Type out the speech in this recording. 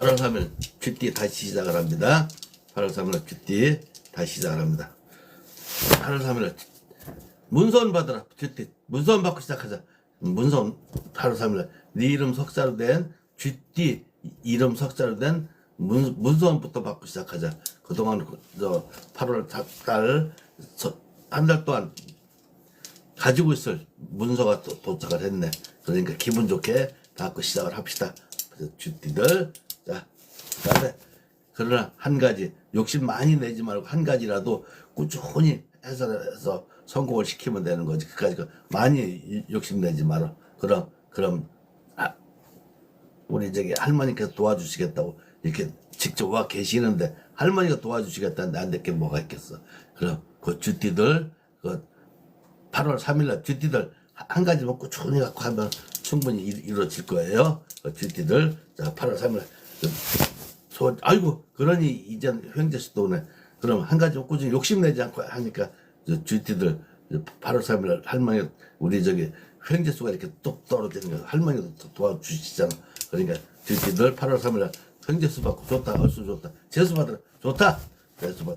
8월 3일 쥐띠 다시 시작을 합니다. 8월 3일 쥐띠 다시 시작을 합니다. 8월 3일 문서원 받으라 쥐띠 문서원 받고 시작하자. 문서원 8월 3일 네 이름 석자로 된 쥐띠 이름 석자로 된 문, 문서원부터 받고 시작하자. 그동안 그- 저 8월 달 한 달 동안 가지고 있을 문서가 또 도착을 했네. 그러니까 기분 좋게 갖고 시작을 합시다. 쥐띠들 자 그다음에 그러나 한 가지 욕심 많이 내지 말고 한 가지라도 꾸준히 해서 해서 성공을 시키면 되는 거지. 그까지 그 많이 욕심 내지 말아. 그럼 그럼 아, 우리 저기 할머니께서 도와주시겠다고 이렇게 직접 와 계시는데 할머니가 도와주시겠다는데 안 될 게 뭐가 있겠어. 그럼 그 쥐띠들 그 8월 3일날 쥐띠들 한 가지만 꾸준히 갖고 하면 충분히 이- 이루어질 거예요. 그 쥐띠들 자 8월 3일 소 아이고 그러니 이젠 횡재 씨도 오네. 그럼 한 가지만 꾸준히 욕심내지 않고 하니까 저 쥐띠들 8월 3일 할머니 우리 저기 횡재 수가 이렇게 뚝 떨어지는 거 할머니도 도- 도와주시잖아. 그러니까 쥐띠들 8월 3일 횡재 수 받고 좋다 얼쑤 좋다 재수 받으라 좋다 재수 받